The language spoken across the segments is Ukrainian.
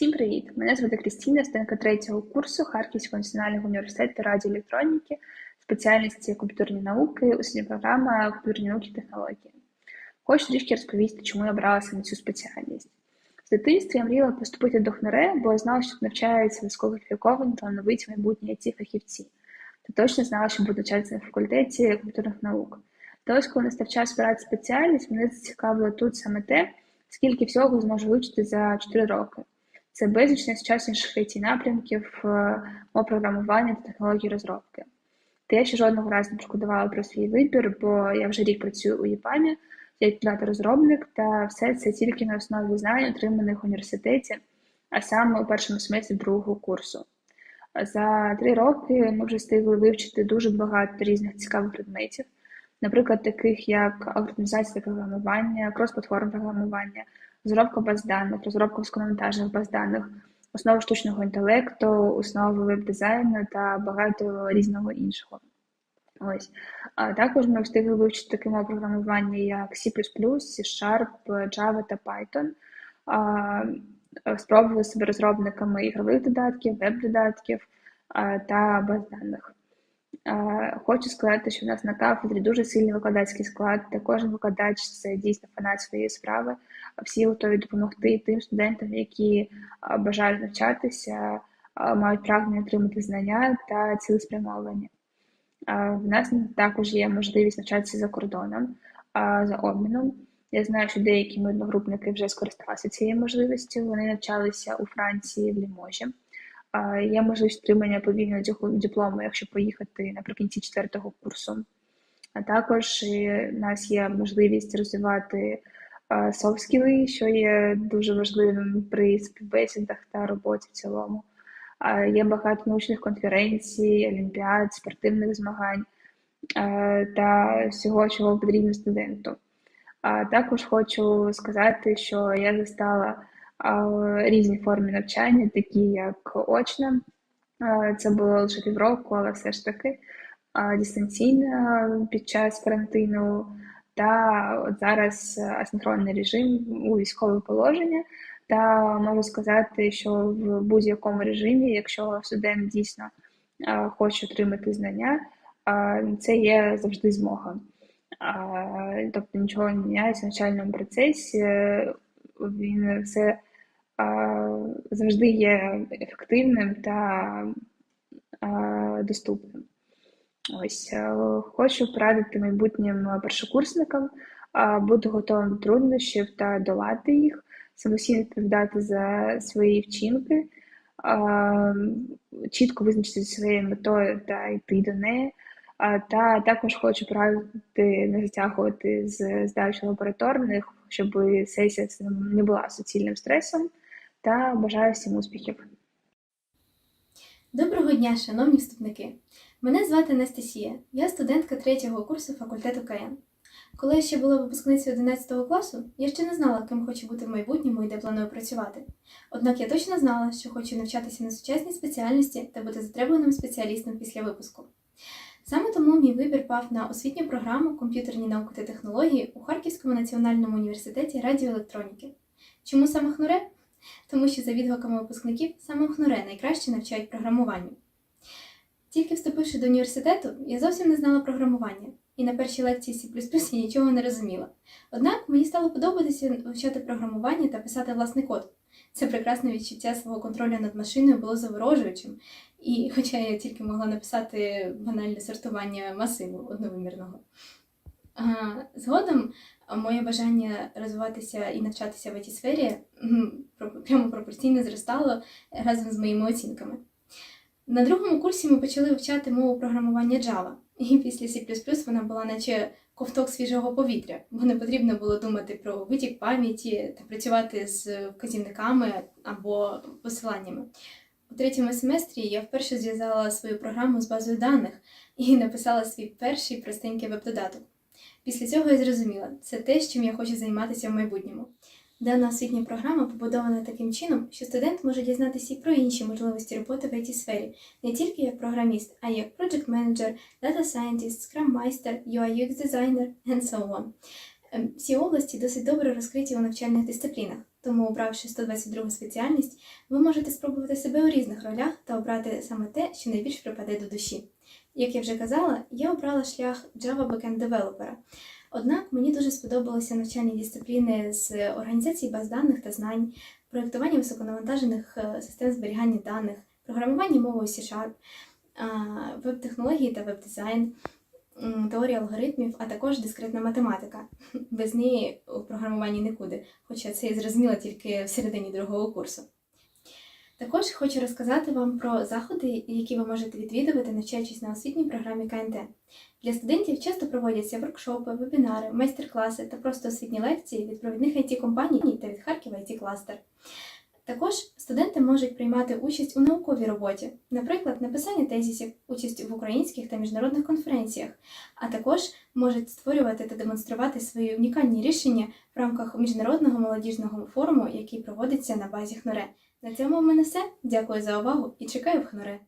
Всім привіт! Мене звати Крістіна, студентка третього курсу Харківського національного університету радіоелектроніки, спеціальності комп'ютерні науки, освітня програма комп'ютерні науки і технології. Хочу трішки розповісти, чому я обрала саме цю спеціальність. З дитинства я мріяла поступити до ХНРЕ, бо я знала, що навчаються висококваліфіковані талановиті майбутні it фахівці. Та точно знала, що буду навчатися на факультеті комп'ютерних наук. Та ось, коли настав час обирати спеціальність, мене зацікавило тут саме те, скільки всього зможу вивчити за 4 роки. Це безліч найсучасніших it напрямків, е, мов програмування та технології розробки. Та я ще жодного разу не пошкодувала про свій вибір, бо я вже рік працюю у ЄПАМі, як дата-розробник, та все це тільки на основі знань, отриманих в університеті, а саме у першому семестрі другого курсу. За три роки ми вже встигли вивчити дуже багато різних цікавих предметів, наприклад, таких як алгоритмізація програмування, крос-платформ програмування, розробка баз даних, розробка високомонтажних баз даних, основи штучного інтелекту, основи веб-дизайну та багато різного іншого. Ось. А також ми встигли вивчити таке мову програмування, як C++, C-Sharp, Java та Python. А, Спробували себе розробниками ігрових додатків, веб-додатків та баз даних. Хочу сказати, що в нас на кафедрі дуже сильний викладацький склад, кожен викладач це дійсно фанат своєї справи. Всі готові допомогти тим студентам, які бажають навчатися, мають прагнення отримати знання та цілеспрямовані. В нас також є можливість навчатися за кордоном за обміном. Я знаю, що деякі мої одногрупники вже скористалися цією можливістю. Вони навчалися у Франції в Ліможі. Є можливість отримання повільного диплому, якщо поїхати наприкінці четвертого курсу. А також у нас є можливість розвивати софт-скіли, що є дуже важливим при співбесідах та роботі в цілому. Є багато научних конференцій, олімпіад, спортивних змагань та всього, чого потрібно студенту. Також хочу сказати, що я застала різні форми навчання, такі як очне. Це було лише півроку, але все ж таки дистанційно під час карантину. Та от зараз асинхронний режим у військове положення. Та можу сказати, що в будь-якому режимі, якщо студент дійсно хоче отримати знання, це є завжди змога. Тобто нічого не міняється в навчальному процесі, він все завжди є ефективним та доступним. Ось е, хочу порадити майбутнім першокурсникам бути готовим до труднощів та долати їх, самостійно відповідати за свої вчинки, чітко визначити своєю метою та йти до неї. Та також хочу порадити не затягувати з здачі лабораторних, щоб сесія не була суцільним стресом. Та бажаю всім успіхів. Доброго дня, шановні вступники! Мене звати Анастасія, я студентка третього курсу факультету КН. Коли я ще була випускницею 11 класу, я ще не знала, ким хочу бути в майбутньому і де планую працювати. Однак я точно знала, що хочу навчатися на сучасній спеціальності та бути затребуваним спеціалістом після випуску. Саме тому мій вибір пав на освітню програму комп'ютерні науки та технології у Харківському національному університеті радіоелектроніки. Чому саме ХНУРЕ? Тому що за відгуками випускників саме ХНУРЕ найкраще навчають програмуванню. Тільки вступивши до університету, я зовсім не знала програмування, і на першій лекції C я нічого не розуміла. Однак мені стало подобатися вивчати програмування та писати власний код. Це прекрасне відчуття свого контролю над машиною було заворожуючим, і хоча я тільки могла написати банальне сортування масиву одновимірного. Згодом моє бажання розвиватися і навчатися в цій сфері прямо пропорційно зростало разом з моїми оцінками. На другому курсі ми почали вивчати мову програмування Java, і після C вона була наче ковток свіжого повітря, бо не потрібно було думати про витік пам'яті та працювати з вказівниками або посиланнями. У третьому семестрі я вперше зв'язала свою програму з базою даних і написала свій перший простенький веб-додаток. Після цього я зрозуміла, це те, чим я хочу займатися в майбутньому. Дана освітня програма побудована таким чином, що студент може дізнатися і про інші можливості роботи в it сфері, не тільки як програміст, а й як project manager, data scientist, scrum master, UI UX designer and so on. Ем, Всі області досить добре розкриті у навчальних дисциплінах, тому, обравши 122 спеціальність, ви можете спробувати себе у різних ролях та обрати саме те, що найбільш припаде до душі. Як я вже казала, я обрала шлях Java Backend Developer. Однак мені дуже сподобалися навчальні дисципліни з організації баз даних та знань, проєктування високонавантажених е, систем зберігання даних, програмування мовою C-Sharp, веб-технології та веб-дизайн, теорія алгоритмів, а також дискретна математика. Без неї у програмуванні нікуди, хоча це я зрозуміла тільки в середині другого курсу. Також хочу розказати вам про заходи, які ви можете відвідувати, навчаючись на освітній програмі КНТ. Для студентів часто проводяться воркшопи, вебінари, майстер-класи та просто освітні лекції від провідних it компаній та від Харків it кластер Також студенти можуть приймати участь у науковій роботі, наприклад, написання тезісів, участь в українських та міжнародних конференціях, а також можуть створювати та демонструвати свої унікальні рішення в рамках міжнародного молодіжного форуму, який проводиться на базі ХНОРЕ. На цьому в мене все. Дякую за увагу і чекаю в ХНОРЕ.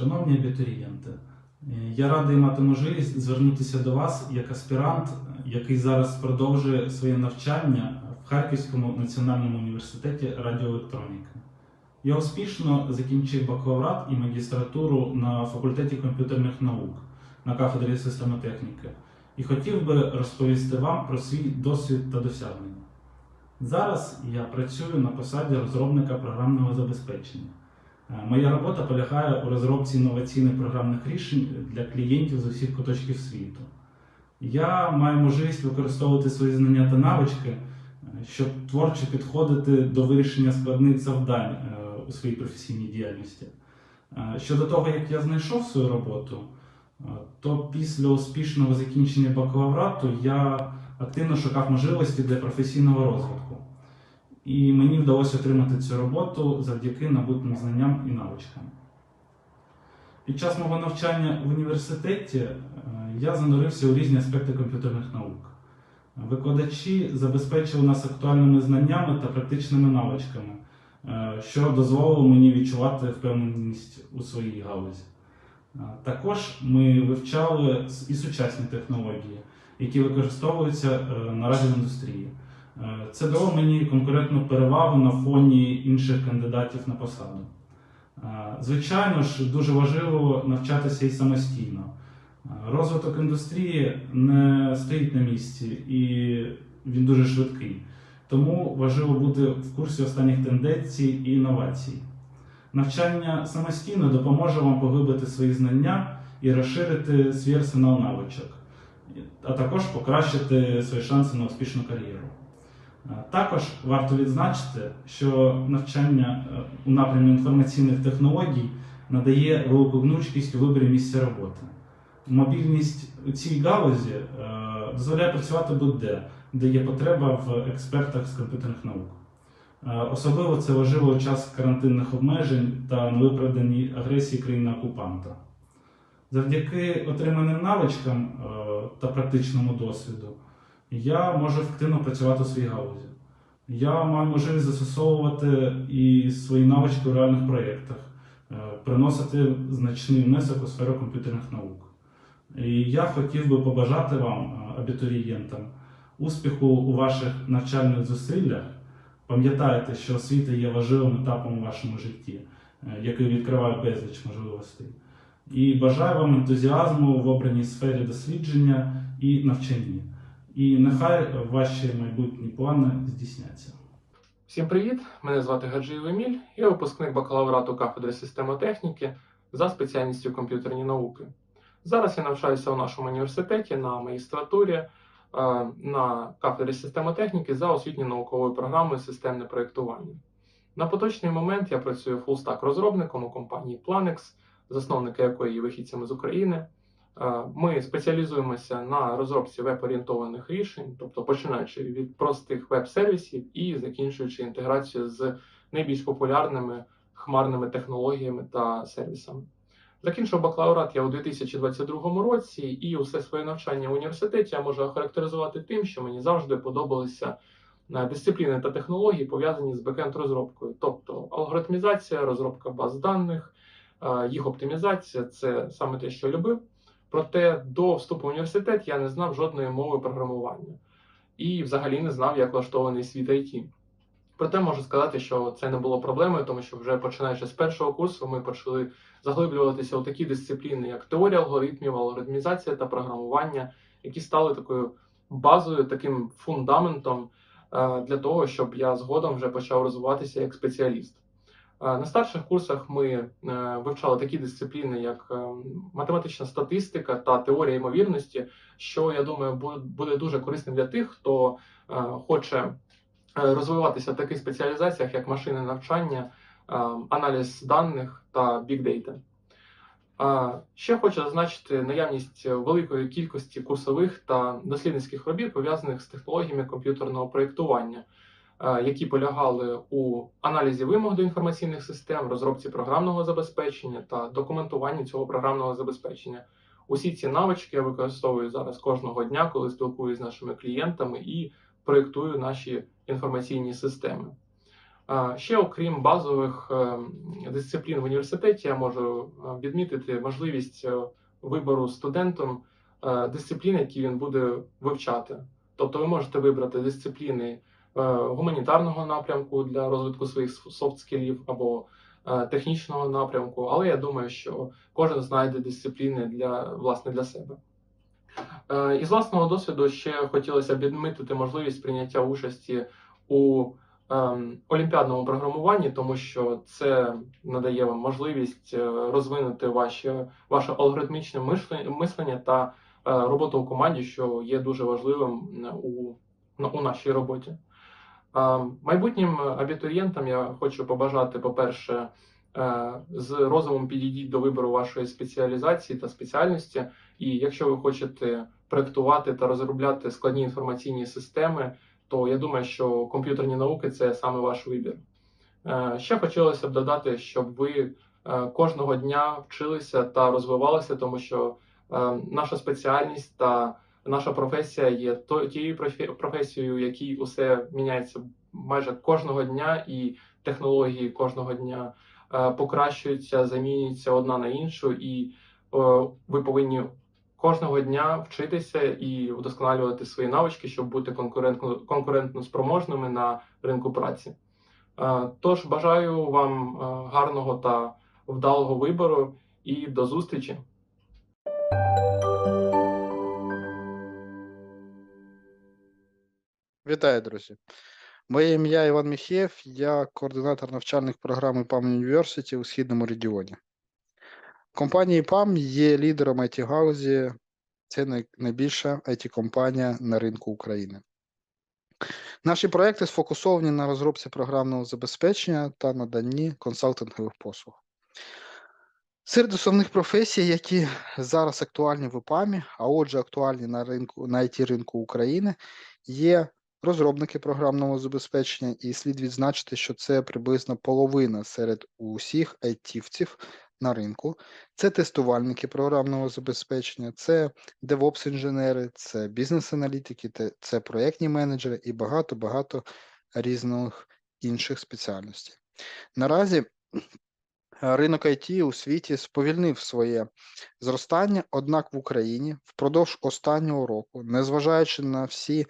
Шановні абітурієнти, е, я радий мати можливість звернутися до вас як аспірант, який зараз продовжує своє навчання в Харківському національному університеті радіоелектроніки. Я успішно закінчив бакалаврат і магістратуру на факультеті комп'ютерних наук на кафедрі системотехніки і хотів би розповісти вам про свій досвід та досягнення. Зараз я працюю на посаді розробника програмного забезпечення. Е, Моя робота полягає у розробці інноваційних програмних рішень для клієнтів з усіх куточків світу. Я маю можливість використовувати свої знання та навички, е, щоб творчо підходити до вирішення складних завдань е, у своїй професійній діяльності. Щодо того, як я знайшов свою роботу, то після успішного закінчення бакалаврату я активно шукав можливості для професійного розвитку. І мені вдалося отримати цю роботу завдяки набутим знанням і навичкам. Під час мого навчання в університеті е, я занурився у різні аспекти комп'ютерних наук. Викладачі забезпечили нас актуальними знаннями та практичними навичками, е, що дозволило мені відчувати впевненість у своїй галузі. Е, Також ми вивчали і сучасні технології, які використовуються наразі в індустрії. Е, Це дало мені конкурентну перевагу на фоні інших кандидатів на посаду. Е, Звичайно ж, дуже важливо навчатися і самостійно. Е, Розвиток індустрії не стоїть на місці і він дуже швидкий. Тому важливо бути в курсі останніх тенденцій і інновацій. Навчання самостійно допоможе вам поглибити свої знання і розширити свій арсенал навичок, а також покращити свої шанси на успішну кар'єру. Е, Також варто відзначити, що навчання е, у напрямі інформаційних технологій надає велику гнучкість у виборі місця роботи. Мобільність у цій галузі е, дозволяє працювати будь-де, де є потреба в експертах з комп'ютерних наук. Особливо це важливо у час карантинних обмежень та невиправданій агресії країни-окупанта. Завдяки отриманим навичкам та практичному досвіду я можу ефективно працювати у своїй галузі. Я маю можливість застосовувати і свої навички у реальних проєктах, е, приносити значний внесок у сферу комп'ютерних наук. І я хотів би побажати вам, е, абітурієнтам, успіху у ваших навчальних зусиллях. Пам'ятайте, що освіта є важливим етапом у вашому житті, е, який відкриває безліч можливостей. І бажаю вам ентузіазму в обраній сфері дослідження і навчанні. І нехай ваші майбутні плани здійсняться. Всім привіт! Мене звати Гаджиєв Еміль, я випускник бакалаврату кафедри системотехніки за спеціальністю комп'ютерні науки. Зараз я навчаюся у нашому університеті на магістратурі е, на кафедрі системотехніки за освітньо-науковою програмою системне проєктування. На поточний момент я працюю фулстак розробником у компанії Planex, засновники якої є вихідцями з України. Е, Ми спеціалізуємося на розробці веб-орієнтованих рішень, тобто починаючи від простих веб-сервісів і закінчуючи інтеграцію з найбільш популярними хмарними технологіями та сервісами. Закінчив бакалаврат я у 2022 році, і усе своє навчання в університеті я можу охарактеризувати тим, що мені завжди подобалися е, дисципліни та технології, пов'язані з бекенд розробкою, тобто алгоритмізація, розробка баз даних, е, їх оптимізація це саме те, що я любив. Проте до вступу в університет я не знав жодної мови програмування і взагалі не знав, як влаштований світ IT. Проте можу сказати, що це не було проблемою, тому що вже починаючи з першого курсу, ми почали заглиблюватися у такі дисципліни, як теорія алгоритмів, алгоритмізація та програмування, які стали такою базою, таким фундаментом е, для того, щоб я згодом вже почав розвиватися як спеціаліст. На старших курсах ми е, вивчали такі дисципліни, як е, математична статистика та теорія ймовірності, що я думаю буде дуже корисним для тих, хто е, хоче розвиватися в таких спеціалізаціях, як машинне навчання, аналіз даних та бікдейта. Ще хочу зазначити наявність великої кількості курсових та дослідницьких робіт, пов'язаних з технологіями комп'ютерного проєктування, які полягали у аналізі вимог до інформаційних систем, розробці програмного забезпечення та документуванні цього програмного забезпечення. Усі ці навички я використовую зараз кожного дня, коли спілкуюся з нашими клієнтами і проєктую наші інформаційні системи. Ще окрім базових е, дисциплін в університеті, я можу е, відмітити можливість е, вибору студентом е, дисциплін, які він буде вивчати. Тобто ви можете вибрати дисципліни е, гуманітарного напрямку для розвитку своїх софт-скілів або е, технічного напрямку, але я думаю, що кожен знайде дисципліни для власне для себе. Е, Із власного досвіду ще хотілося б відмітити можливість прийняття участі у ем, олімпіадному програмуванні, тому що це надає вам можливість е, розвинути ваші, ваше алгоритмічне мислення та е, роботу у команді, що є дуже важливим у, у нашій роботі. Е, Майбутнім абітурієнтам я хочу побажати, по-перше, е, з розумом підійдіть до вибору вашої спеціалізації та спеціальності. І якщо ви хочете проектувати та розробляти складні інформаційні системи, то я думаю, що комп'ютерні науки це саме ваш вибір. Е, Ще хотілося б додати, щоб ви е, кожного дня вчилися та розвивалися, тому що е, наша спеціальність та наша професія є тією професією, якій усе міняється майже кожного дня, і технології кожного дня е, покращуються, замінюються одна на іншу, і е, ви повинні кожного дня вчитися і вдосконалювати свої навички, щоб бути конкурентно, конкурентно спроможними на ринку праці. Е, Тож бажаю вам гарного та вдалого вибору і до зустрічі! Вітаю, друзі. Моє ім'я Іван Міхєєв, я координатор навчальних програм IPAM University у східному регіоні. Компанія IPAM є лідером it галузі це найбільша IT-компанія на ринку України. Наші проекти сфокусовані на розробці програмного забезпечення та наданні консалтингових послуг. Серед основних професій, які зараз актуальні в ІПАМі, а отже, актуальні на ринку на it ринку України, є розробники програмного забезпечення, і слід відзначити, що це приблизно половина серед усіх айтівців на ринку. Це тестувальники програмного забезпечення, це DevOps-інженери, це бізнес-аналітики, це проєктні менеджери і багато-багато різних інших спеціальностей. Наразі ринок IT у світі сповільнив своє зростання, однак в Україні впродовж останнього року, незважаючи на всі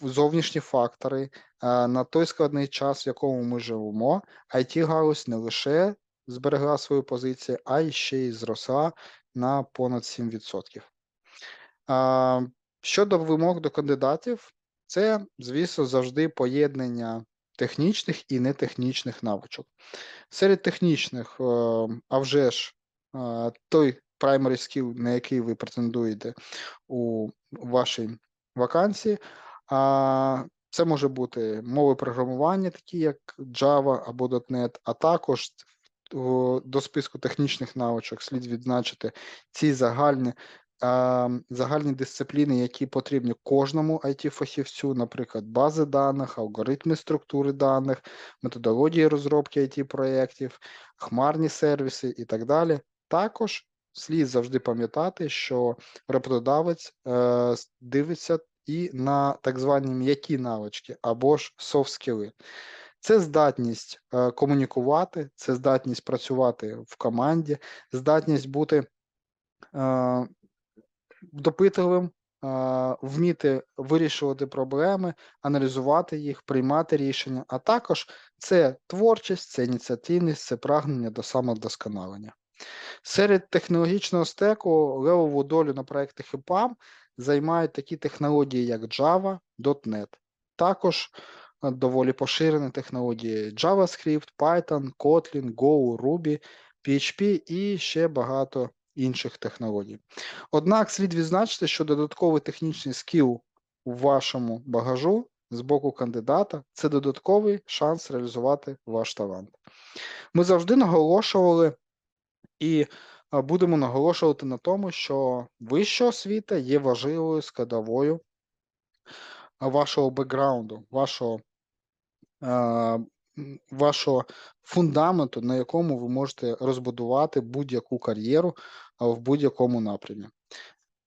зовнішні фактори, на той складний час, в якому ми живемо, it галузь не лише зберегла свою позицію, а ще й зросла на понад 7%. Щодо вимог до кандидатів, це, звісно, завжди поєднання технічних і нетехнічних навичок. Серед технічних, е, а вже ж, той primary skill, на який ви претендуєте у вашій вакансії, це може бути мови програмування, такі як Java або .NET, а також до списку технічних навичок слід відзначити ці загальні, загальні дисципліни, які потрібні кожному IT-фахівцю, наприклад, бази даних, алгоритми структури даних, методології розробки IT-проєктів, хмарні сервіси і так далі. Також слід завжди пам'ятати, що роботодавець е, дивиться і на так звані м'які навички або ж soft скіли. Це здатність е, комунікувати, це здатність працювати в команді, здатність бути е, допитливим, е, вміти вирішувати проблеми, аналізувати їх, приймати рішення, а також це творчість, це ініціативність, це прагнення до самовдосконалення. Серед технологічного стеку левову долю на проєктах EPAM займають такі технології, як Java, .NET. Також е, доволі поширені технології JavaScript, Python, Kotlin, Go, Ruby, PHP і ще багато інших технологій. Однак слід відзначити, що додатковий технічний скіл у вашому багажу з боку кандидата це додатковий шанс реалізувати ваш талант. Ми завжди наголошували і будемо наголошувати на тому, що вища освіта є важливою складовою вашого бекграунду, вашого, вашого фундаменту, на якому ви можете розбудувати будь-яку кар'єру в будь-якому напрямі.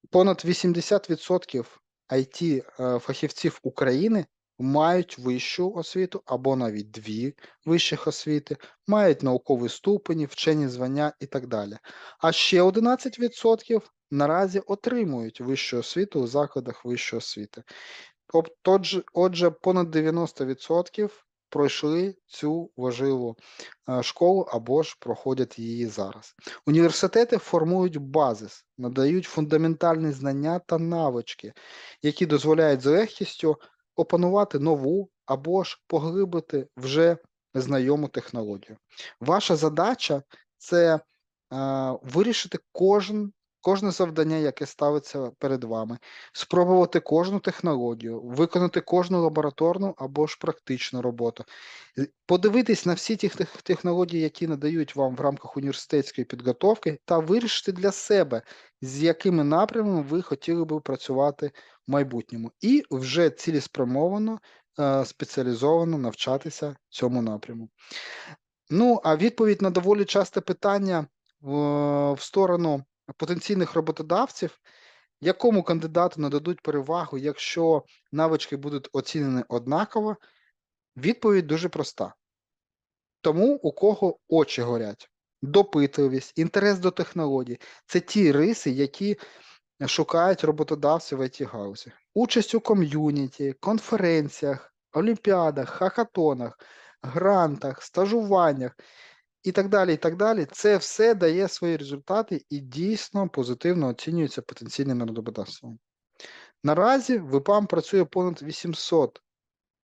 Понад 80% it е, фахівців України мають вищу освіту або навіть дві вищих освіти, мають наукові ступені, вчені звання і так далі. А ще 11% наразі отримують вищу освіту у закладах вищої освіти. Отже, понад 90% пройшли цю важливу е, школу або ж проходять її зараз. Університети формують базис, надають фундаментальні знання та навички, які дозволяють з легкістю опанувати нову або ж поглибити вже знайому технологію. Ваша задача це е, вирішити кожен, кожне завдання, яке ставиться перед вами, спробувати кожну технологію, виконати кожну лабораторну або ж практичну роботу, подивитись на всі ті технології, які надають вам в рамках університетської підготовки, та вирішити для себе, з якими напрямами ви хотіли би працювати в майбутньому, і вже цілеспрямовано, е, спеціалізовано навчатися цьому напряму. Ну, а відповідь на доволі часте питання в сторону потенційних роботодавців, якому кандидату нададуть перевагу, якщо навички будуть оцінені однаково, відповідь дуже проста. Тому, у кого очі горять, допитливість, інтерес до технологій це ті риси, які шукають роботодавці в it гаузі. Участь у ком'юніті, конференціях, олімпіадах, хакатонах, грантах, стажуваннях і так далі. і так далі. Це все дає свої результати і дійсно позитивно оцінюється потенційним роботодавцем. Наразі в ІПАМ працює понад 800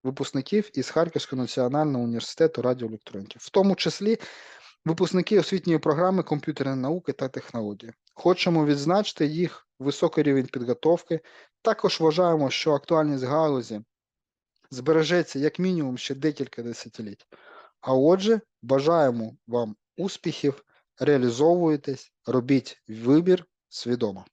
випускників із Харківського національного університету радіоелектроніки, в тому числі випускники освітньої програми комп'ютерної науки та технології. Хочемо відзначити їх високий рівень підготовки. Також вважаємо, що актуальність галузі збережеться як мінімум ще декілька десятиліть. А отже, бажаємо вам успіхів, реалізовуйтесь, робіть вибір свідомо.